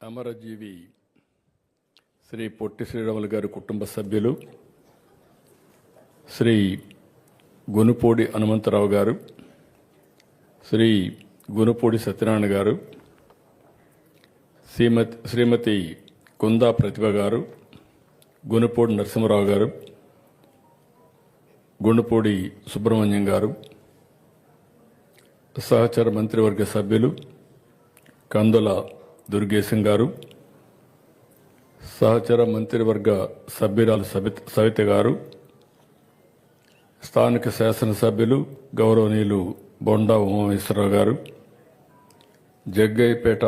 అమరజీవి శ్రీ పొట్టి శ్రీరాములు గారి కుటుంబ సభ్యులు శ్రీ గునుపూడి హనుమంతరావు గారు శ్రీ గునుపూడి సత్యనారాయణ గారు శ్రీమతి శ్రీమతి కుందా ప్రతిభ గారు గునుపూడి నరసింహరావు గారు గుండుపూడి సుబ్రహ్మణ్యం గారు సహచర మంత్రివర్గ సభ్యులు కందుల దుర్గేశం గారు సహచర మంత్రివర్గ సభ్యురాలు సబిత సవిత గారు స్థానిక శాసనసభ్యులు గౌరవనీయులు బొండా ఉమామేశ్వరరావు గారు Jaggayyapeta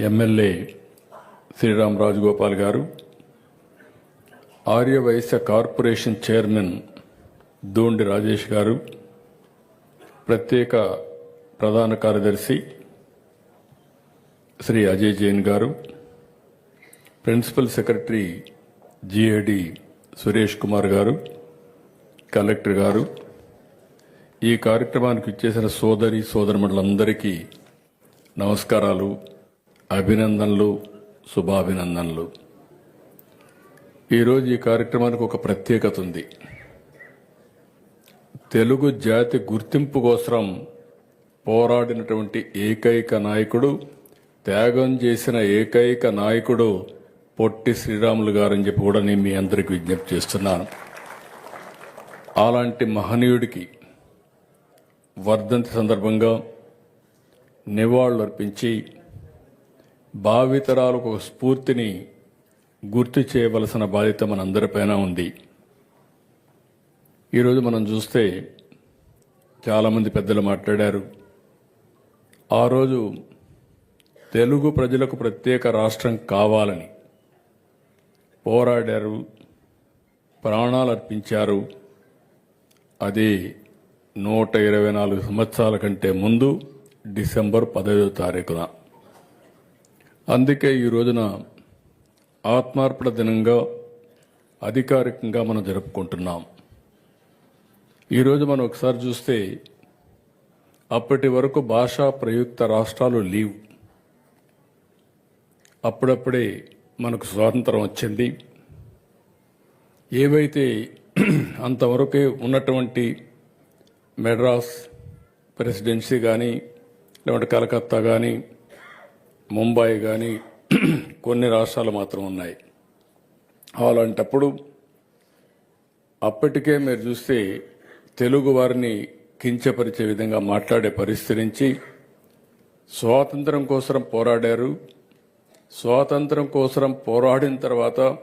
MLA Sriram Rajagopal garu Aryavysya corporation chairman Dondi Rajesh garu ప్రత్యేక ప్రధాన కార్యదర్శి Shri Ajay Jain garu principal secretary GAD Suresh Kumar garu collector garu ఈ కార్యక్రమానికి ఇచ్చేసిన సోదరి సోదరుమండలందరికీ నమస్కారాలు అభినందనలు శుభాభినందనలు. ఈరోజు ఈ కార్యక్రమానికి ఒక ప్రత్యేకత ఉంది. తెలుగు జాతి గుర్తింపు కోసం పోరాడినటువంటి ఏకైక నాయకుడు త్యాగం చేసిన ఏకైక నాయకుడు పొట్టి శ్రీరాములు గారని చెప్పి కూడా నేను మీ అందరికి విజ్ఞప్తి చేస్తున్నాను. అలాంటి మహనీయుడికి వర్ధంతి సందర్భంగా నివాళులు అర్పించి భావితరాలకు ఒక స్ఫూర్తిని గుర్తు చేయవలసిన బాధ్యత మనందరిపైన ఉంది. ఈరోజు మనం చూస్తే చాలామంది పెద్దలు మాట్లాడారు. ఆ రోజు తెలుగు ప్రజలకు ప్రత్యేక రాష్ట్రం కావాలని పోరాడారు ప్రాణాలు అర్పించారు అది నూట ఇరవై నాలుగు సంవత్సరాల కంటే ముందు డిసెంబర్ పదహైదో తారీఖున. అందుకే ఈ రోజున ఆత్మార్పణ దినంగా అధికారికంగా మనం జరుపుకుంటున్నాం. ఈరోజు మనం ఒకసారి చూస్తే అప్పటి వరకు భాషా ప్రయుక్త రాష్ట్రాలు లీవ్. అప్పుడప్పుడే మనకు స్వాతంత్రం వచ్చింది. ఏవైతే అంతవరకే ఉన్నటువంటి మెడ్రాస్ ప్రెసిడెన్సీ కానీ లేకుంటే కలకత్తా కానీ ముంబై కానీ కొన్ని రాష్ట్రాలు మాత్రం ఉన్నాయి. అలాంటప్పుడు అప్పటికే మీరు చూస్తే తెలుగు వారిని కించపరిచే విధంగా మాట్లాడే పరిస్థితి నుంచి స్వాతంత్రం కోసం పోరాడారు. స్వాతంత్రం కోసం పోరాడిన తర్వాత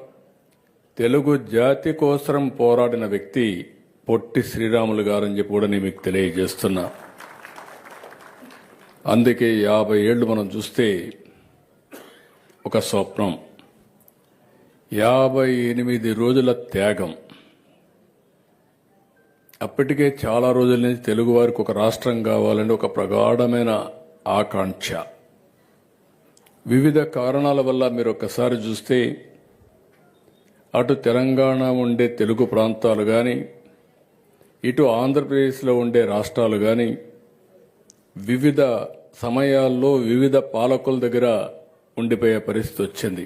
తెలుగు జాతి కోసం పోరాడిన వ్యక్తి పొట్టి శ్రీరాములు గారని చెప్పి కూడా నేను మీకు తెలియజేస్తున్నా. అందుకే యాభై ఏళ్ళు మనం చూస్తే ఒక స్వప్నం. యాభై ఎనిమిది రోజుల త్యాగం. అప్పటికే చాలా రోజుల నుంచి తెలుగువారికి ఒక రాష్ట్రం కావాలని ఒక ప్రగాఢమైన ఆకాంక్ష. వివిధ కారణాల వల్ల మీరు ఒకసారి చూస్తే అటు తెలంగాణ ఉండే తెలుగు ప్రాంతాలు కానీ ఇటు ఆంధ్రప్రదేశ్లో ఉండే రాష్ట్రాలు కానీ వివిధ సమయాల్లో వివిధ పాలకుల దగ్గర ఉండిపోయే పరిస్థితి వచ్చింది.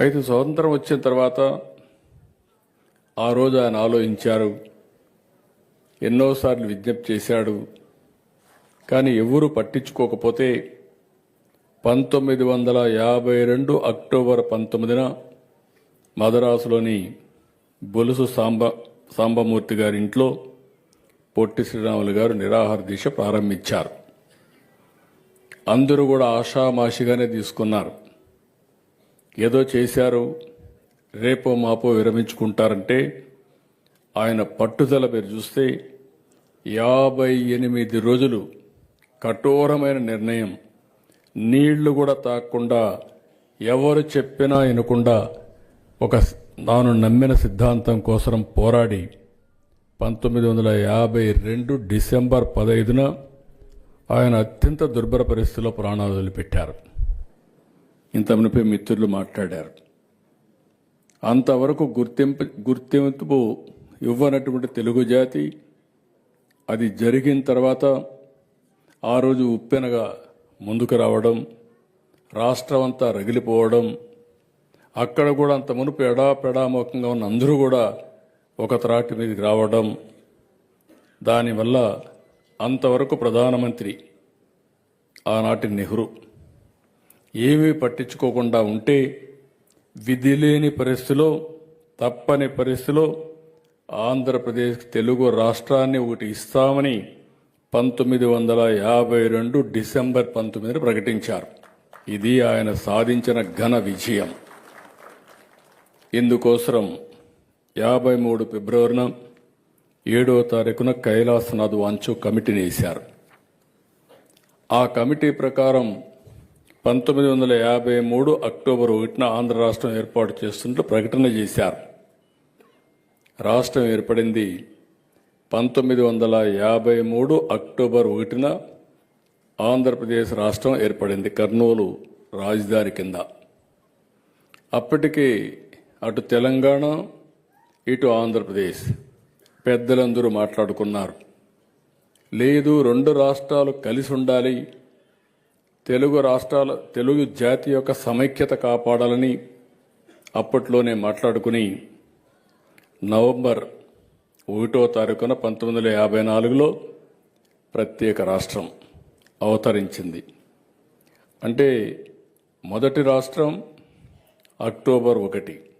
అయితే స్వతంత్రం వచ్చిన తర్వాత ఆ రోజు ఆయన ఆలోచించారు ఎన్నోసార్లు విజ్ఞప్తి చేశాడు కానీ ఎవరూ పట్టించుకోకపోతే పంతొమ్మిది వందల యాభై రెండు అక్టోబర్ పంతొమ్మిదిన మదరాసులోని బొలుసు సాంబ సాంబమూర్తి గారి ఇంట్లో పొట్టి శ్రీరాములు గారు నిరాహార దీక్ష ప్రారంభించారు. అందరూ కూడా ఆషామాషిగానే తీసుకున్నారు. ఏదో చేశారు రేపో మాపో విరమించుకుంటారంటే ఆయన పట్టుదల మీరు చూస్తే యాభై ఎనిమిది రోజులు కఠోరమైన నిర్ణయం. నీళ్ళు కూడా తాకుండా ఎవరు చెప్పినా వినకుండా ఒక తాను నమ్మిన సిద్ధాంతం కోసం పోరాడి పంతొమ్మిది వందల యాభై రెండు డిసెంబర్ పదహైదున ఆయన అత్యంత దుర్భర పరిస్థితిలో ప్రాణాలు వదిలిపెట్టారు. ఇంతమనిపై మిత్రులు మాట్లాడారు. అంతవరకు గుర్తింపు గుర్తింపు ఇవ్వనటువంటి తెలుగు జాతి అది జరిగిన తర్వాత ఆ రోజు ఉప్పెనగా ముందుకు రావడం రాష్ట్రం అంతా రగిలిపోవడం అక్కడ కూడా అంత మునుపు ఎడాపెడామోకంగా ఉన్న అందరూ కూడా ఒక త్రాటి మీదకి రావడం దానివల్ల అంతవరకు ప్రధానమంత్రి ఆనాటి నెహ్రూ. ఏమీ పట్టించుకోకుండా ఉంటే విధి లేని పరిస్థితిలో తప్పని పరిస్థితిలో ఆంధ్రప్రదేశ్ తెలుగు రాష్ట్రాన్ని ఒకటి ఇస్తామని పంతొమ్మిది వందల యాభై రెండు డిసెంబర్ పంతొమ్మిదిని ప్రకటించారు. ఇది ఆయన సాధించిన ఘన విజయం. ఇందుకోసం యాభై మూడు ఫిబ్రవరిన ఏడో తారీఖున కైలాసనాథ్ వాంచు కమిటీని వేశారు. ఆ కమిటీ ప్రకారం పంతొమ్మిది వందల యాభై మూడు అక్టోబర్ ఒకటిన ఆంధ్ర రాష్ట్రం ఏర్పాటు చేస్తున్నట్లు ప్రకటన చేశారు. రాష్ట్రం ఏర్పడింది పంతొమ్మిది వందల యాభై మూడు అక్టోబర్ ఒకటిన ఆంధ్రప్రదేశ్ రాష్ట్రం ఏర్పడింది కర్నూలు రాజధాని కింద. అప్పటికి అటు తెలంగాణ ఇటు ఆంధ్రప్రదేశ్ పెద్దలందరూ మాట్లాడుకున్నారు. లేదు రెండు రాష్ట్రాలు కలిసి ఉండాలి. తెలుగు రాష్ట్రాల తెలుగు జాతి యొక్క సమైక్యత కాపాడాలని అప్పట్లోనే మాట్లాడుకుని నవంబర్ ఒకటో తారీఖున పంతొమ్మిది వందల యాభై నాలుగులో ప్రత్యేక రాష్ట్రం అవతరించింది. అంటే మొదటి రాష్ట్రం అక్టోబర్ ఒకటి.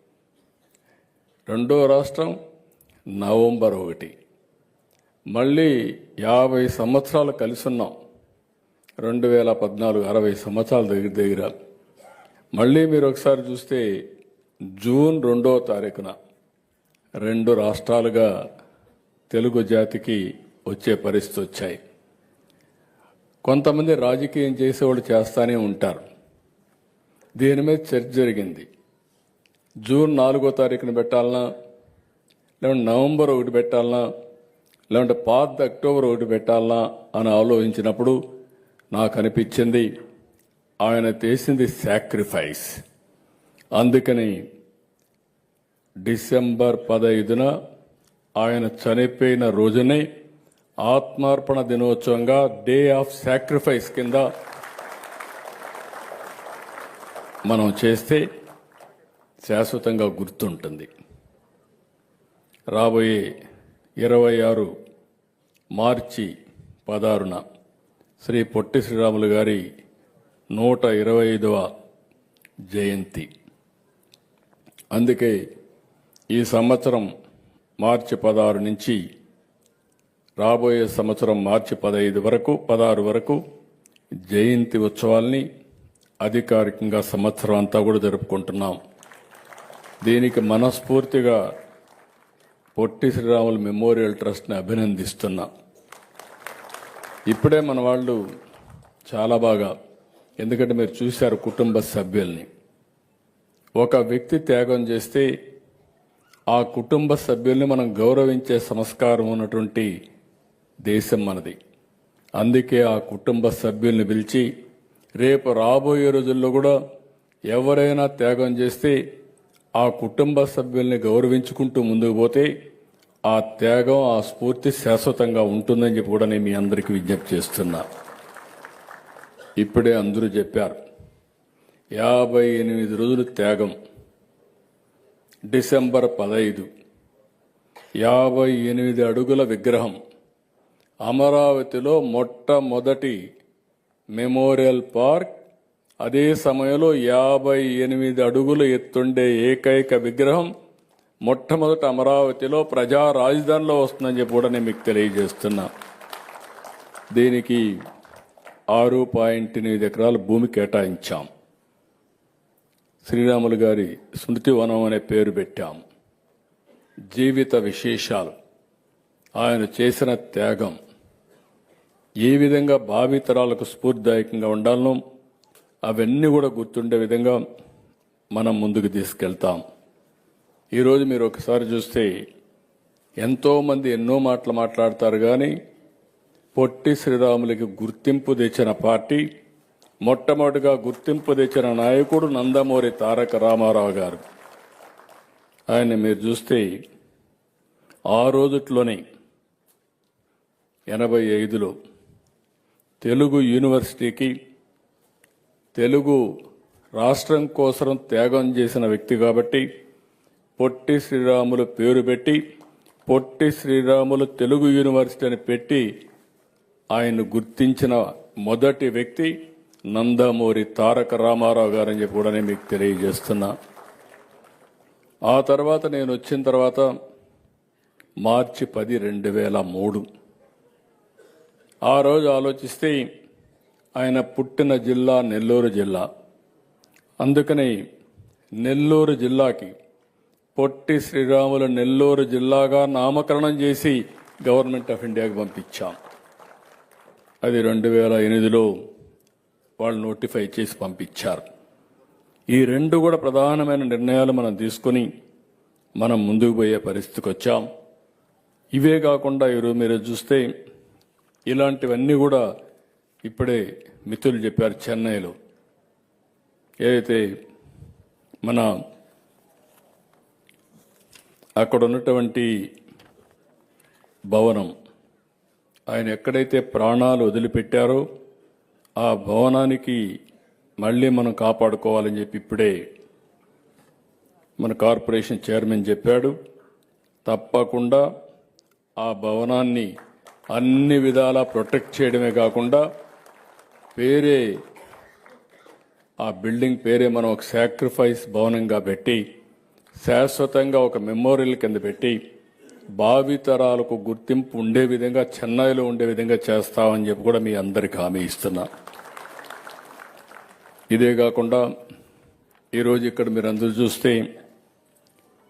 రెండో రాష్ట్రం నవంబర్ ఒకటి. మళ్ళీ యాభై సంవత్సరాలు కలిసి ఉన్నాం రెండు వేల పద్నాలుగు అరవై సంవత్సరాల దగ్గర దగ్గర. మళ్ళీ మీరు ఒకసారి చూస్తే జూన్ రెండో తారీఖున రెండు రాష్ట్రాలుగా తెలుగు జాతికి వచ్చే పరిస్థితి వచ్చాయి. కొంతమంది రాజకీయం చేసేవాళ్ళు చేస్తానే ఉంటారు. దీని మీద చర్చ జరిగింది. జూన్ నాలుగో తారీఖున పెట్టాలనా లేదంటే నవంబర్ ఒకటి పెట్టాలనా లేదంటే పాత అక్టోబర్ ఒకటి పెట్టాలనా అని ఆలోచించినప్పుడు నాకు అనిపించింది ఆయన చేసింది సాక్రిఫైస్ అందుకని డిసెంబర్ పదైదున ఆయన చనిపోయిన రోజునే ఆత్మార్పణ దినోత్సవంగా డే ఆఫ్ సాక్రిఫైస్ కింద మనం చేస్తే శాశ్వతంగా గుర్తుంటుంది. రాబోయే ఇరవై ఆరు మార్చి పదారున శ్రీ పొట్టి శ్రీరాములు గారి నూట ఇరవై ఐదవ జయంతి. అందుకే ఈ సంవత్సరం మార్చి పదహారు నుంచి రాబోయే సంవత్సరం మార్చి పదహైదు వరకు పదహారు వరకు జయంతి ఉత్సవాల్ని అధికారికంగా సంవత్సరం అంతా కూడా జరుపుకుంటున్నాం. దీనికి మనస్ఫూర్తిగా పొట్టి శ్రీరాములు మెమోరియల్ ట్రస్ట్ని అభినందిస్తున్నా. ఇప్పుడే మన వాళ్ళు చాలా బాగా ఎందుకంటే మీరు చూశారు కుటుంబ సభ్యుల్ని. ఒక వ్యక్తి త్యాగం చేస్తే ఆ కుటుంబ సభ్యుల్ని మనం గౌరవించే సంస్కారం ఉన్నటువంటి దేశం మనది. అందుకే ఆ కుటుంబ సభ్యుల్ని పిలిచి రేపు రాబోయే రోజుల్లో కూడా ఎవరైనా త్యాగం చేస్తే ఆ కుటుంబ సభ్యుల్ని గౌరవించుకుంటూ ముందుకు పోతే ఆ త్యాగం ఆ స్ఫూర్తి శాశ్వతంగా ఉంటుందని చెప్పి కూడా నేను మీ అందరికీ విజ్ఞప్తి చేస్తున్నా. ఇప్పుడే అందరూ చెప్పారు. యాభై ఎనిమిది రోజులు త్యాగం. డిసెంబర్ పదైదు. యాభై ఎనిమిది అడుగుల విగ్రహం. అమరావతిలో మొట్టమొదటి మెమోరియల్ పార్క్. అదే సమయంలో యాభై ఎనిమిది అడుగులు ఎత్తుండే ఏకైక విగ్రహం మొట్టమొదట అమరావతిలో ప్రజా రాజధానిలో వస్తుందని చెప్పి కూడా నేను మీకు తెలియజేస్తున్నా. దీనికి ఆరు పాయింట్ ఎనిమిది ఎకరాల భూమి కేటాయించాం. శ్రీరాములు గారి స్మృతివనం అనే పేరు పెట్టాం జీవిత విశేషాలు. ఆయన చేసిన త్యాగం. ఏ విధంగా భావితరాలకు స్ఫూర్తిదాయకంగా ఉండాలనో అవన్నీ కూడా గుర్తుండే విధంగా మనం ముందుకు తీసుకెళ్తాం. ఈరోజు మీరు ఒకసారి చూస్తే ఎంతోమంది ఎన్నో మాటలు మాట్లాడతారు కానీ పొట్టి శ్రీరాములకి గుర్తింపు తెచ్చిన పార్టీ మొట్టమొదటిగా గుర్తింపు తెచ్చిన నాయకుడు నందమూరి తారక రామారావు గారు. ఆయన మీరు చూస్తే ఆ రోజుట్లోనే ఎనభై ఐదులో తెలుగు యూనివర్సిటీకి తెలుగు రాష్ట్రం కోసం త్యాగం చేసిన వ్యక్తి కాబట్టి పొట్టి శ్రీరాములు పేరు పెట్టి పొట్టి శ్రీరాములు తెలుగు యూనివర్సిటీ అని పెట్టి ఆయన గుర్తించిన మొదటి వ్యక్తి నందమూరి తారక రామారావు గారని చెప్పి కూడా నేను మీకు తెలియజేస్తున్నా. ఆ తర్వాత నేను వచ్చిన తర్వాత మార్చి పది రెండు వేల మూడు. ఆ రోజు ఆలోచిస్తే ఆయన పుట్టిన జిల్లా నెల్లూరు జిల్లా. అందుకని నెల్లూరు జిల్లాకి పొట్టి శ్రీరాములు నెల్లూరు జిల్లాగా నామకరణం చేసి గవర్నమెంట్ ఆఫ్ ఇండియాకి పంపించాం. అది రెండు వేల ఎనిమిదిలో వాళ్ళు నోటిఫై చేసి పంపించారు. ఈ రెండు కూడా ప్రధానమైన నిర్ణయాలు మనం తీసుకుని మనం ముందుకు పోయే పరిస్థితికి వచ్చాం. ఇవే కాకుండా ఈరోజు మీరు చూస్తే ఇలాంటివన్నీ కూడా ఇప్పుడే మిత్రులు చెప్పారు చెన్నైలో. ఏదైతే మన అక్కడ ఉన్నటువంటి భవనం ఆయన ఎక్కడైతే ప్రాణాలు వదిలిపెట్టారో ఆ భవనానికి మళ్ళీ మనం కాపాడుకోవాలని చెప్పి ఇప్పుడే మన కార్పొరేషన్ చైర్మన్ చెప్పాడు. తప్పకుండా ఆ భవనాన్ని అన్ని విధాలా ప్రొటెక్ట్ చేయడమే కాకుండా పేరే ఆ బిల్డింగ్ పేరే మనం ఒక సాక్రిఫైస్ భవనంగా పెట్టి శాశ్వతంగా ఒక మెమోరియల్ కింద పెట్టి భావితరాలకు గుర్తింపు ఉండే విధంగా చెన్నైలో ఉండే విధంగా చేస్తామని చెప్పి కూడా మీ అందరికి హామీ ఇస్తున్నా. ఇదే కాకుండా ఈరోజు ఇక్కడ మీరు అందరూ చూస్తే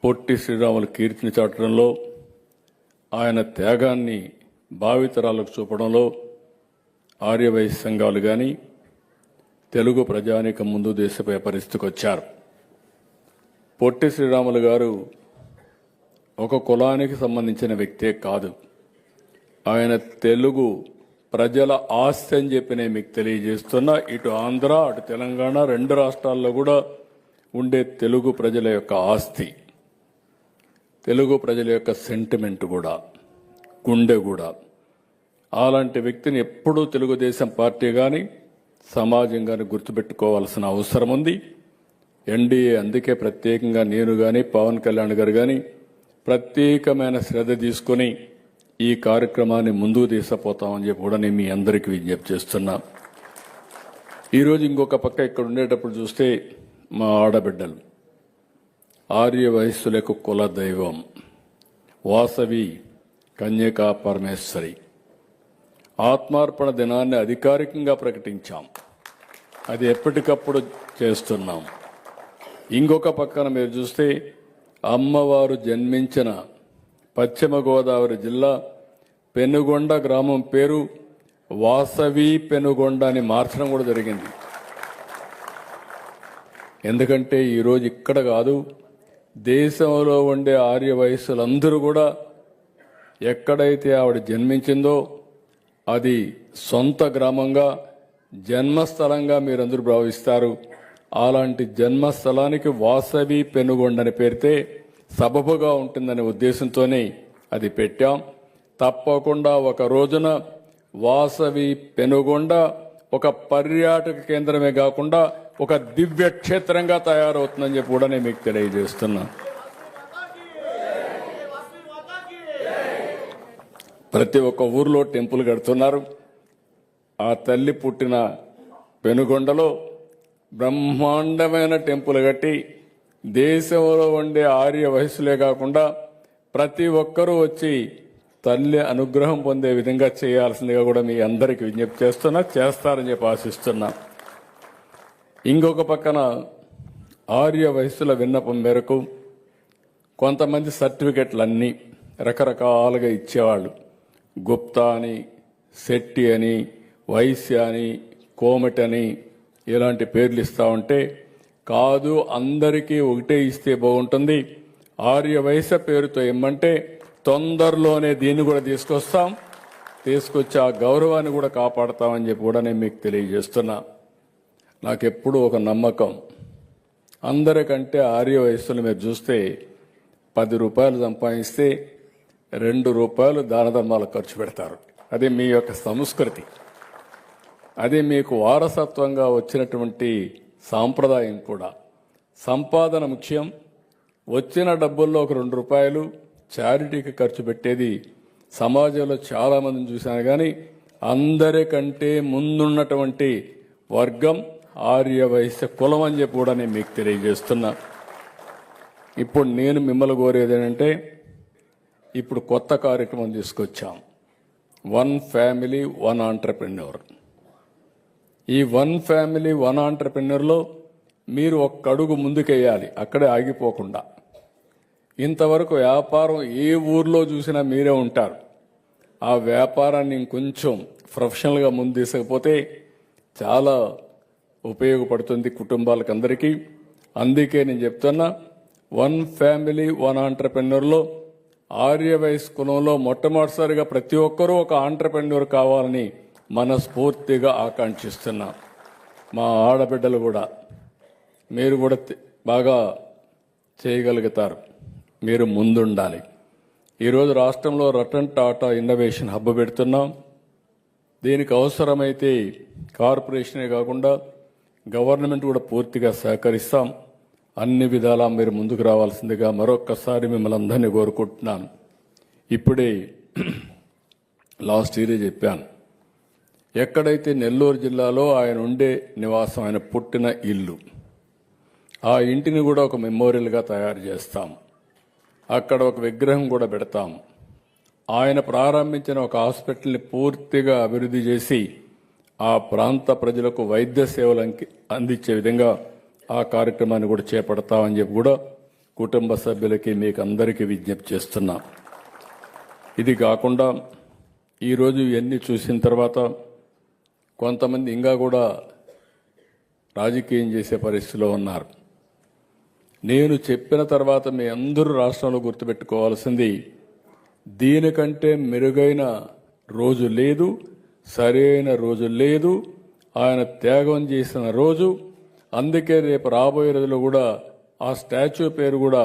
పొట్టి శ్రీరాములు కీర్తిని చాటడంలో ఆయన త్యాగాన్ని భావితరాలకు చూపడంలో ఆర్యవైశ్య సంఘాలు కానీ తెలుగు ప్రజానీకం ముందు దేశపై పరిస్థితికి వచ్చారు. పొట్టి శ్రీరాములు గారు ఒక కులానికి సంబంధించిన వ్యక్తే కాదు. ఆయన తెలుగు ప్రజల ఆస్తి అని చెప్పి నేను మీకు తెలియజేస్తున్నా. ఇటు ఆంధ్ర అటు తెలంగాణ రెండు రాష్ట్రాల్లో కూడా ఉండే తెలుగు ప్రజల యొక్క ఆస్తి. తెలుగు ప్రజల యొక్క సెంటిమెంట్ కూడా గుండె కూడా. అలాంటి వ్యక్తిని ఎప్పుడూ తెలుగుదేశం పార్టీ కానీ సమాజం కానీ గుర్తుపెట్టుకోవాల్సిన అవసరం ఉంది. ఎన్డీఏ అందుకే ప్రత్యేకంగా నేను కానీ పవన్ కళ్యాణ్ గారు కానీ ప్రత్యేకమైన శ్రద్ధ తీసుకొని ఈ కార్యక్రమాన్ని ముందుకు తీసుకుపోతామని చెప్పి కూడా నేను మీ అందరికీ విజ్ఞప్తి చేస్తున్నా. ఈరోజు ఇంకొక పక్క ఇక్కడ ఉండేటప్పుడు చూస్తే మా ఆడబిడ్డలు ఆర్య వయస్సులకు కుల దైవం వాసవి కన్యకా పరమేశ్వరి. ఆత్మార్పణ దినాన్ని అధికారికంగా ప్రకటించాం. అది ఎప్పటికప్పుడు చేస్తున్నాం. ఇంకొక పక్కన మీరు చూస్తే అమ్మవారు జన్మించిన పశ్చిమ గోదావరి జిల్లా పెనుగొండ గ్రామం పేరు వాసవి పెనుగొండ అని మార్చడం కూడా జరిగింది. ఎందుకంటే ఈరోజు ఇక్కడ కాదు దేశంలో ఉండే ఆర్య వయస్సులందరూ కూడా ఎక్కడైతే ఆవిడ జన్మించిందో అది సొంత గ్రామంగా జన్మస్థలంగా మీరందరూ భావిస్తారు. అలాంటి జన్మస్థలానికి వాసవి పెనుగొండని పేరితే సబబుగా ఉంటుందనే ఉద్దేశంతోనే అది పెట్టాం. తప్పకుండా ఒక రోజున వాసవి పెనుగొండ ఒక పర్యాటక కేంద్రమే కాకుండా ఒక దివ్య క్షేత్రంగా తయారవుతుందని చెప్పి కూడా నేను మీకు తెలియజేస్తున్నా. ప్రతి ఒక్క ఊర్లో టెంపుల్ కడుతున్నారు. ఆ తల్లి పుట్టిన పెనుగొండలో బ్రహ్మాండమైన టెంపుల్ కట్టి దేశంలో ఉండే ఆర్య వయస్సులే కాకుండా ప్రతి ఒక్కరూ వచ్చి తల్లి అనుగ్రహం పొందే విధంగా చేయాల్సిందిగా కూడా మీ అందరికి విజ్ఞప్తి చేస్తున్నా చేస్తారని చెప్పి ఆశిస్తున్నా. ఇంకొక పక్కన ఆర్య వయస్సుల విన్నపం మేరకు కొంతమంది సర్టిఫికెట్లన్నీ రకరకాలుగా ఇచ్చేవాళ్ళు. గుప్తా అని శెట్టి అని వైశ్య అని కోమటి అని ఇలాంటి పేర్లు ఇస్తా ఉంటే కాదు అందరికీ ఒకటే ఇస్తే బాగుంటుంది. ఆర్య పేరుతో ఇమ్మంటే తొందరలోనే దీన్ని కూడా తీసుకొస్తాం. తీసుకొచ్చి ఆ గౌరవాన్ని కూడా కాపాడతామని చెప్పి కూడా నేను మీకు తెలియజేస్తున్నా. నాకెప్పుడు ఒక నమ్మకం. అందరికంటే ఆర్య వయస్సులు మీరు చూస్తే పది రూపాయలు సంపాదిస్తే రెండు రూపాయలు దాన ధర్మాలు ఖర్చు పెడతారు. అది మీ యొక్క సంస్కృతి. అది మీకు వారసత్వంగా వచ్చినటువంటి సాంప్రదాయం కూడా. సంపాదన ముఖ్యం. వచ్చిన డబ్బుల్లో ఒక రెండు రూపాయలు చారిటీకి ఖర్చు పెట్టేది సమాజంలో చాలామందిని చూశాను కానీ అందరికంటే ముందున్నటువంటి వర్గం ఆర్య వైశ్య కులం అని చెప్పి కూడా నేను మీకు తెలియజేస్తున్నా. ఇప్పుడు నేను మిమ్మల్ని కోరేది ఏంటంటే ఇప్పుడు కొత్త కార్యక్రమం తీసుకొచ్చాం. One family one entrepreneur. ఈ వన్ ఫ్యామిలీ వన్ ఆంటర్ప్రినర్లో మీరు ఒక్క అడుగు ముందుకేయాలి అక్కడే ఆగిపోకుండా. ఇంతవరకు వ్యాపారం ఏ ఊర్లో చూసినా మీరే ఉంటారు. ఆ వ్యాపారాన్ని ఇంకొంచెం ప్రొఫెషనల్గా ముందు తీసుకపోతే చాలా ఉపయోగపడుతుంది కుటుంబాలకు అందరికీ అందుకే నేను చెప్తున్నా వన్ ఫ్యామిలీ వన్ ఆంటర్ప్రెన్యూర్లో ఆర్య వయస్ కులంలో మొట్టమొదటిసారిగా ప్రతి ఒక్కరూ ఒక ఆంటర్ప్రెన్యూర్ కావాలని మనస్ఫూర్తిగా ఆకాంక్షిస్తున్నా. మా ఆడబిడ్డలు కూడా. మీరు కూడా బాగా చేయగలుగుతారు. మీరు ముందుండాలి. ఈరోజు రాష్ట్రంలో రతన్ టాటా ఇన్నోవేషన్ హబ్ పెడుతున్నాం. దీనికి అవసరమైతే కార్పొరేషనే కాకుండా గవర్నమెంట్ కూడా పూర్తిగా సహకరిస్తాం. అన్ని విధాలా మీరు ముందుకు రావాల్సిందిగా మరొక్కసారి మిమ్మల్ని అందరినీ కోరుకుంటున్నాను. ఇప్పుడే లాస్ట్ ఇయరే చెప్పాను. ఎక్కడైతే నెల్లూరు జిల్లాలో ఆయన ఉండే నివాసం ఆయన పుట్టిన ఇల్లు ఆ ఇంటిని కూడా ఒక మెమోరియల్గా తయారు చేస్తాం. అక్కడ ఒక విగ్రహం కూడా పెడతాం. ఆయన ప్రారంభించిన ఒక హాస్పిటల్ని పూర్తిగా అభివృద్ధి చేసి ఆ ప్రాంత ప్రజలకు వైద్య సేవలు అంకి- అందించే విధంగా ఆ కార్యక్రమాన్ని కూడా చేపడతామని చెప్పి కూడా కుటుంబ సభ్యులకి మీకు అందరికీ విజ్ఞప్తి చేస్తున్నా. ఇది కాకుండా ఈరోజు ఇవన్నీ చూసిన తర్వాత కొంతమంది ఇంకా కూడా రాజకీయం చేసే పరిస్థితిలో ఉన్నారు. నేను చెప్పిన తర్వాత మీ అందరూ రాష్ట్రంలో గుర్తుపెట్టుకోవాల్సింది దీనికంటే మెరుగైన రోజు లేదు సరైన రోజు లేదు ఆయన త్యాగం చేసిన రోజు అందుకే రేపు రాబోయే రోజుల్లో కూడా ఆ స్టాచ్యూ పేరు కూడా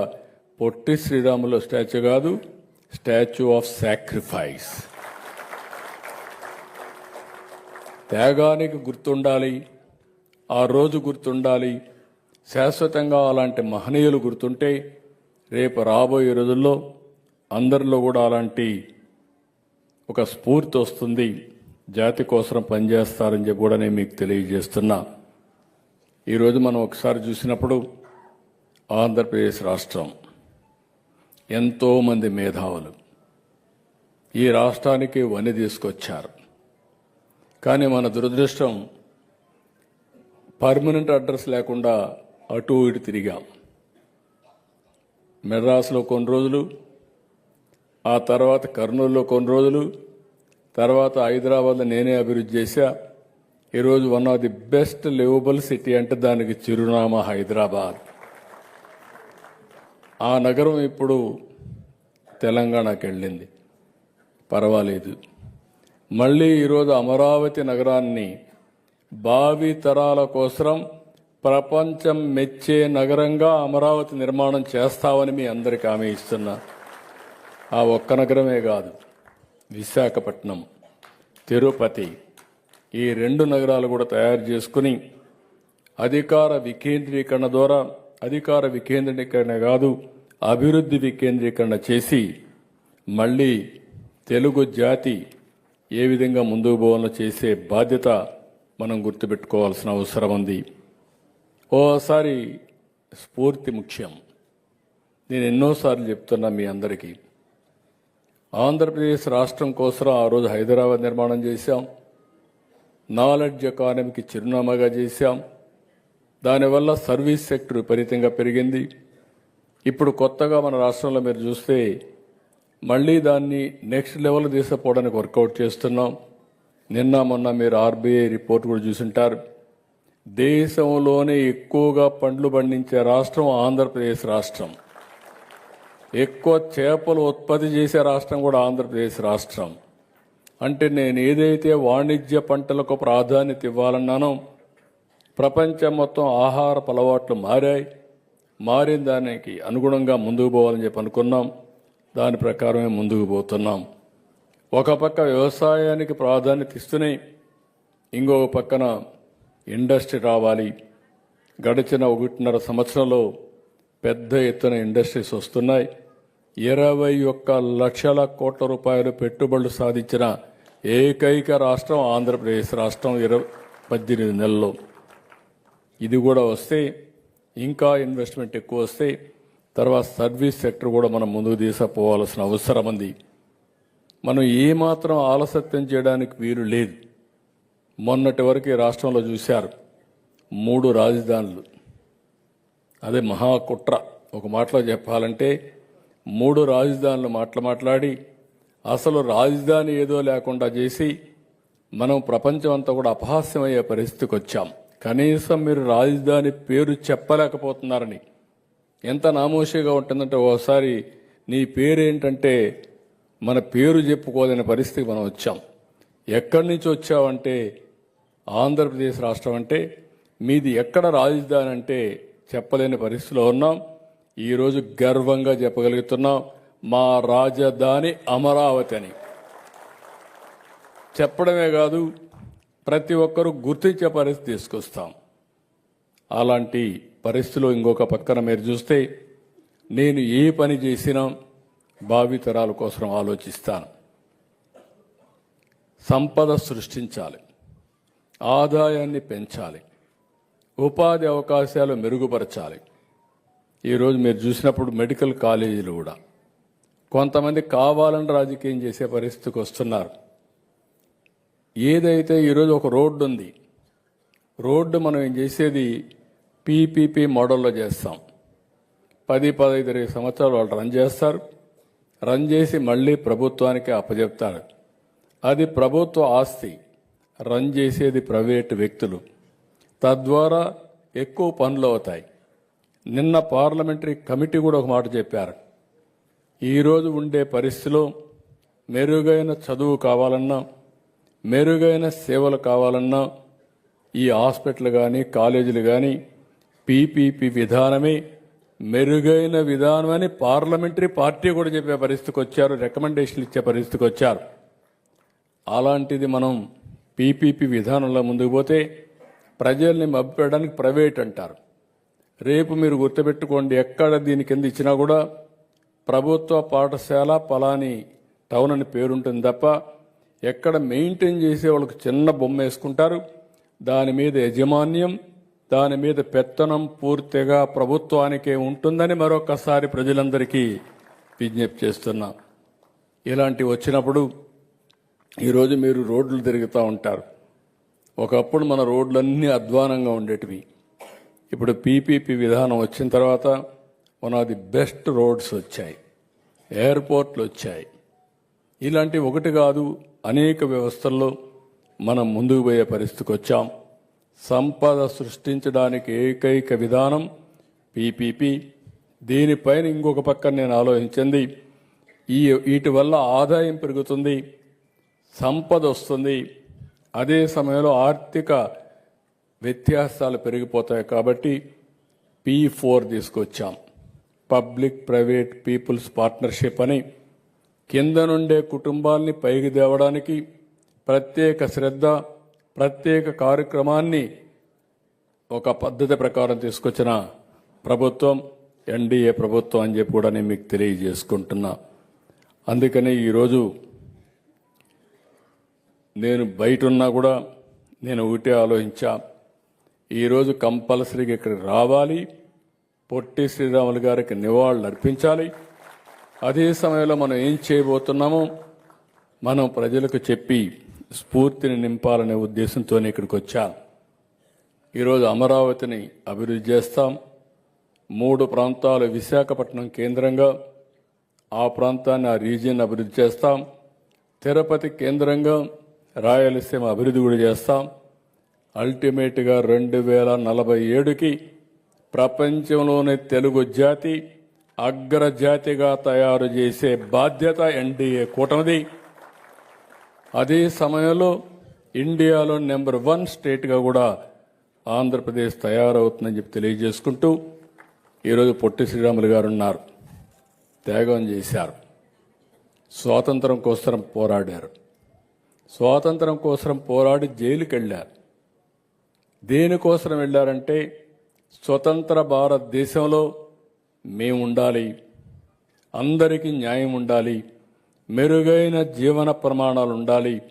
పొట్టి శ్రీరాములు స్టాచ్యూ కాదు స్టాచ్యూ ఆఫ్ సాక్రిఫైస్. త్యాగానికి గుర్తుండాలి ఆ రోజు గుర్తుండాలి. శాశ్వతంగా అలాంటి మహనీయులు గుర్తుంటే రేపు రాబోయే రోజుల్లో అందరిలో కూడా అలాంటి ఒక స్ఫూర్తి వస్తుంది. జాతి కోసం పనిచేస్తారని చెప్పి కూడా నేను మీకు తెలియజేస్తున్నా. ఈరోజు మనం ఒకసారి చూసినప్పుడు ఆంధ్రప్రదేశ్ రాష్ట్రం ఎంతోమంది మేధావులు ఈ రాష్ట్రానికి వని తీసుకొచ్చారు. కానీ మన దురదృష్టం పర్మనెంట్ అడ్రస్ లేకుండా అటు ఇటు తిరిగాం. మెడ్రాస్లో కొన్ని రోజులు ఆ తర్వాత కర్నూలులో కొన్ని రోజులు తర్వాత హైదరాబాద్లో నేనే అభివృద్ధి చేశా. ఈరోజు one of the best livable city అంటే దానికి చిరునామా హైదరాబాద్. ఆ నగరం ఇప్పుడు తెలంగాణకి వెళ్ళింది. పర్వాలేదు. మళ్ళీ ఈరోజు అమరావతి నగరాన్ని భావి తరాల కోసం ప్రపంచం మెచ్చే నగరంగా అమరావతి నిర్మాణం చేస్తామని మీ అందరికి హామీ ఇస్తున్నా. ఆ ఒక్క నగరమే కాదు విశాఖపట్నం తిరుపతి. ఈ రెండు నగరాలు కూడా తయారు చేసుకుని అధికార వికేంద్రీకరణ ద్వారా అధికార వికేంద్రీకరణ కాదు అభివృద్ధి వికేంద్రీకరణ చేసి మళ్ళీ తెలుగు జాతి ఏ విధంగా ముందుకు పోవాలో చేసే బాధ్యత మనం గుర్తుపెట్టుకోవాల్సిన అవసరం ఉంది. ఓసారి స్ఫూర్తి ముఖ్యం. నేను ఎన్నోసార్లు చెప్తున్నా మీ అందరికీ. ఆంధ్రప్రదేశ్ రాష్ట్రం కోసం ఆ రోజు హైదరాబాద్ నిర్మాణం చేశాం. నాలెడ్జ్ ఎకానమీకి చిరునామాగా చేశాం. దానివల్ల సర్వీస్ సెక్టర్ విపరీతంగా పెరిగింది. ఇప్పుడు కొత్తగా మన రాష్ట్రంలో మీరు చూస్తే మళ్ళీ దాన్ని నెక్స్ట్ లెవెల్ తీసుకుపోవడానికి వర్కౌట్ చేస్తున్నాం. నిన్న మొన్న మీరు ఆర్బీఐ రిపోర్ట్ కూడా చూసింటారు. దేశంలోనే ఎక్కువగా పండ్లు పండించే రాష్ట్రం ఆంధ్రప్రదేశ్ రాష్ట్రం. ఎక్కువ చేపలు ఉత్పత్తి చేసే రాష్ట్రం కూడా ఆంధ్రప్రదేశ్ రాష్ట్రం. అంటే నేను ఏదైతే వాణిజ్య పంటలకు ప్రాధాన్యత ఇవ్వాలన్నానో ప్రపంచం మొత్తం ఆహార అలవాట్లు మారాయి. మారిన దానికి అనుగుణంగా ముందుకు పోవాలని చెప్పి అనుకున్నాం. దాని ప్రకారమే ముందుకు పోతున్నాం. ఒక పక్క వ్యవసాయానికి ప్రాధాన్యత ఇస్తూనే ఇంకో పక్కన ఇండస్ట్రీ రావాలి. గడిచిన ఒకటిన్నర సంవత్సరంలో పెద్ద ఎత్తున ఇండస్ట్రీస్ వస్తున్నాయి. ఇరవై ఒక్క లక్షల కోట్ల రూపాయలు పెట్టుబడులు సాధించిన ఏకైక రాష్ట్రం ఆంధ్రప్రదేశ్ రాష్ట్రం ఇరవై పద్దెనిమిది నెలల్లో. ఇది కూడా వస్తే ఇంకా ఇన్వెస్ట్మెంట్ ఎక్కువ వస్తే తర్వాత సర్వీస్ సెక్టర్ కూడా మనం ముందుకు తీసుకుపోవాల్సిన అవసరం ఉంది. మనం ఏమాత్రం ఆలస్యం చేయడానికి వీలు లేదు. మొన్నటి వరకు ఈ రాష్ట్రంలో చూశారు. మూడు రాజధానులు. అదే మహాకుట్ర. ఒక మాటలో చెప్పాలంటే మూడు రాజధానులు మాటలు మాట్లాడి అసలు రాజధాని ఏదో లేకుండా చేసి మనం ప్రపంచం అంతా కూడా అపహాస్యమయ్యే పరిస్థితికి వచ్చాం. కనీసం మీరు రాజధాని పేరు చెప్పలేకపోతున్నారని ఎంత నామోషిగా ఉంటుందంటే ఓసారి నీ పేరేంటంటే మన పేరు చెప్పుకోలేని పరిస్థితికి మనం వచ్చాం. ఎక్కడి నుంచి వచ్చావంటే ఆంధ్రప్రదేశ్ రాష్ట్రం అంటే మీది ఎక్కడ రాజధాని అంటే చెప్పలేని పరిస్థితిలో ఉన్నాం. ఈరోజు గర్వంగా చెప్పగలుగుతున్నాం మా రాజధాని అమరావతి అని. చెప్పడమే కాదు ప్రతి ఒక్కరూ గుర్తించే పరిస్థితి తీసుకొస్తాం. అలాంటి పరిస్థితిలో ఇంకొక పక్కన మీరు చూస్తే నేను ఏ పని చేసినా భావితరాల కోసం ఆలోచిస్తాను. సంపద సృష్టించాలి. ఆదాయాన్ని పెంచాలి. ఉపాధి అవకాశాలు మెరుగుపరచాలి. ఈరోజు మీరు చూసినప్పుడు మెడికల్ కాలేజీలు కూడా. కొంతమంది కావాలని రాజకీయం చేసే పరిస్థితికి వస్తున్నారు. ఏదైతే ఈరోజు ఒక రోడ్డు ఉంది రోడ్డు మనం ఏం చేసేది? పీపీపీ మోడల్లో చేస్తాం. పది పదహైదు ఇరవై సంవత్సరాలు వాళ్ళు రన్ చేస్తారు. రన్ చేసి మళ్ళీ ప్రభుత్వానికి అప్పజెప్తారు. అది ప్రభుత్వ ఆస్తి. రన్ చేసేది ప్రైవేటు వ్యక్తులు. తద్వారా ఎక్కువ పనులు అవుతాయి. నిన్న పార్లమెంటరీ కమిటీ కూడా ఒక మాట చెప్పారు. ఈరోజు ఉండే పరిస్థితిలో మెరుగైన చదువు కావాలన్నా మెరుగైన సేవలు కావాలన్నా ఈ హాస్పిటల్ కానీ కాలేజీలు కానీ పీపీపీ విధానమే మెరుగైన విధానం అని పార్లమెంటరీ పార్టీ కూడా చెప్పే పరిస్థితికి వచ్చారు రికమెండేషన్లు ఇచ్చే పరిస్థితికి వచ్చారు. అలాంటిది మనం పీపీపీ విధానంలో ముందుకు పోతే ప్రజల్ని మభ్యపెట్టడానికి ప్రైవేట్ అంటారు. రేపు మీరు గుర్తుపెట్టుకోండి ఎక్కడ దీని కింద ఇచ్చినా కూడా ప్రభుత్వ పాఠశాల పలాని టౌన్ అని పేరుంటుంది తప్ప ఎక్కడ మెయింటైన్ చేసే వాళ్ళకి చిన్న బొమ్మ వేసుకుంటారు. దాని మీద యజమాన్యం దాని మీద పెత్తనం పూర్తిగా ప్రభుత్వానికే ఉంటుందని మరొకసారి ప్రజలందరికీ విజ్ఞప్తి చేస్తున్నా. ఇలాంటివి వచ్చినప్పుడు ఈరోజు మీరు రోడ్లు తిరుగుతూ ఉంటారు. ఒకప్పుడు మన రోడ్లన్నీ అధ్వానంగా ఉండేటివి. ఇప్పుడు పీపీపీ విధానం వచ్చిన తర్వాత one of the best roads వచ్చాయి. ఎయిర్పోర్ట్లు వచ్చాయి. ఇలాంటి ఒకటి కాదు అనేక వ్యవస్థల్లో మనం ముందుకు పోయే పరిస్థితికి వచ్చాం. సంపద సృష్టించడానికి ఏకైక విధానం పీపీపీ దీనిపైన ఇంకొక పక్కన నేను ఆలోచించింది. ఈ వీటి వల్ల ఆదాయం పెరుగుతుంది సంపద వస్తుంది. అదే సమయంలో ఆర్థిక వ్యత్యాసాలు పెరిగిపోతాయి కాబట్టి పీ ఫోర్ తీసుకొచ్చాం. పబ్లిక్ ప్రైవేట్ పీపుల్స్ పార్ట్నర్షిప్ అని. కింద నుండే కుటుంబాల్ని పైకి తేవడానికి ప్రత్యేక శ్రద్ధ ప్రత్యేక కార్యక్రమాన్ని ఒక పద్ధతి ప్రకారం తీసుకొచ్చిన ప్రభుత్వం ఎన్డీఏ ప్రభుత్వం అని చెప్పి కూడా నేను మీకు తెలియజేసుకుంటున్నా. అందుకని ఈరోజు నేను బయట ఉన్నా కూడా నేను ఒకటే ఆలోచించా. ఈరోజు కంపల్సరీగా ఇక్కడికి రావాలి. పొట్టి శ్రీరాములు గారికి నివాళులు అర్పించాలి. అదే సమయంలో మనం ఏం చేయబోతున్నామో మనం ప్రజలకు చెప్పి స్ఫూర్తిని నింపాలనే ఉద్దేశంతో ఇక్కడికి వచ్చా. ఈరోజు అమరావతిని అభివృద్ధి చేస్తాం. మూడు ప్రాంతాలు విశాఖపట్నం కేంద్రంగా ఆ ప్రాంతాన్ని ఆ రీజియన్ అభివృద్ధి చేస్తాం. తిరుపతి కేంద్రంగా రాయలసీమ అభివృద్ధి కూడా చేస్తాం. అల్టిమేట్గా రెండు వేల నలభై ఏడుకి ప్రపంచంలోని తెలుగు జాతి అగ్రజాతిగా తయారు చేసే బాధ్యత ఎన్డీఏ కూటమిది. అదే సమయంలో ఇండియాలో నెంబర్ వన్ స్టేట్గా కూడా ఆంధ్రప్రదేశ్ తయారవుతుందని చెప్పి తెలియజేసుకుంటూ ఈరోజు పొట్టి శ్రీరాములు గారు ఉన్నారు. త్యాగం చేశారు. స్వాతంత్రం కోసం పోరాడారు. స్వాతంత్రం కోసం పోరాడి జైలుకి వెళ్ళారు దేనికోసం వెళ్ళారంటే స్వతంత్ర భారతదేశంలో మేము ఉండాలి అందరికీ న్యాయం ఉండాలి మెరుగైన జీవన ప్రమాణాలు ఉండాలి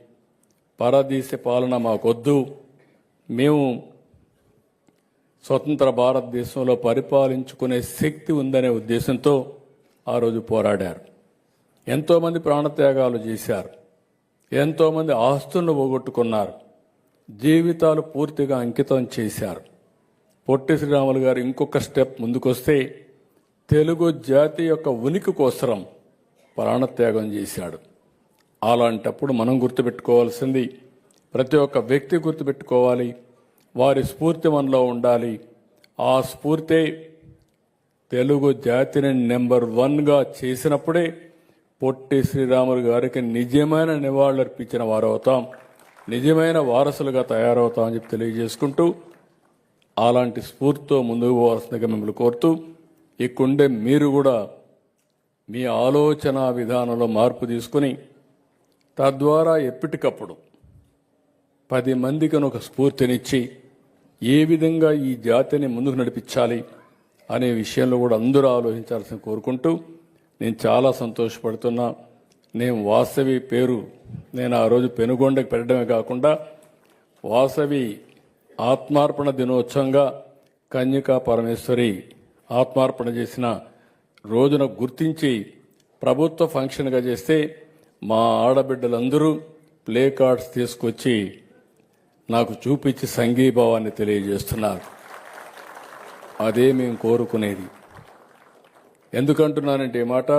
పరదీశ పాలన మాకొద్దు. మేము స్వతంత్ర భారతదేశంలో పరిపాలించుకునే శక్తి ఉందనే ఉద్దేశంతో ఆ రోజు పోరాడారు. ఎంతోమంది ప్రాణత్యాగాలు చేశారు. ఎంతోమంది ఆస్తులను పోగొట్టుకున్నారు. జీవితాలు పూర్తిగా అంకితం చేశారు. పొట్టి శ్రీరాములు గారు ఇంకొక స్టెప్ ముందుకొస్తే తెలుగు జాతి యొక్క ఉనికి కోసరం ప్రాణత్యాగం చేశాడు. అలాంటప్పుడు మనం గుర్తుపెట్టుకోవాల్సింది ప్రతి ఒక్క వ్యక్తి గుర్తుపెట్టుకోవాలి వారి స్ఫూర్తి మనలో ఉండాలి. ఆ స్ఫూర్తే తెలుగు జాతిని నెంబర్ వన్గా చేసినప్పుడే పొట్టి శ్రీరాములు గారికి నిజమైన నివాళులర్పించిన అర్పించిన వారవుతాం. నిజమైన వారసులుగా తయారవుతామని చెప్పి తెలియజేసుకుంటూ అలాంటి స్ఫూర్తితో ముందుకు పోవాల్సిందిగా మిమ్మల్ని కోరుతూ ఇక్కడుండే మీరు కూడా మీ ఆలోచన విధానంలో మార్పు తీసుకుని తద్వారా ఎప్పటికప్పుడు పది మందికి ఒక స్ఫూర్తినిచ్చి ఏ విధంగా ఈ జాతిని ముందుకు నడిపించాలి అనే విషయంలో కూడా అందరూ ఆలోచించాల్సిన కోరుకుంటూ నేను చాలా సంతోషపడుతున్నా. నేను వాసవి పేరు నేను ఆ రోజు పెనుగొండకు పెట్టడమే కాకుండా వాసవి ఆత్మార్పణ దినోత్సవంగా కన్యకా పరమేశ్వరి ఆత్మార్పణ చేసిన రోజున గుర్తించి ప్రభుత్వ ఫంక్షన్గా చేస్తే మా ఆడబిడ్డలందరూ ప్లే కార్డ్స్ తీసుకొచ్చి నాకు చూపించి సంఘీభావాన్ని తెలియజేస్తున్నారు. అదే మేము కోరుకునేది. ఎందుకంటున్నానంటే మాట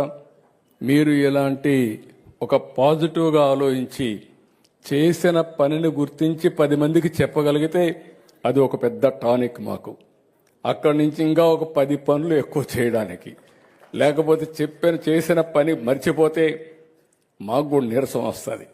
మీరు ఇలాంటి ఒక పాజిటివ్గా ఆలోచించి చేసిన పనిని గుర్తించి పది మందికి చెప్పగలిగితే అది ఒక పెద్ద టానిక్ మాకు. అక్కడి నుంచి ఇంకా ఒక పది పనులు ఎక్కువ చేయడానికి. లేకపోతే చెప్పిన చేసిన పని మర్చిపోతే మాకు కూడా నీరసం వస్తుంది.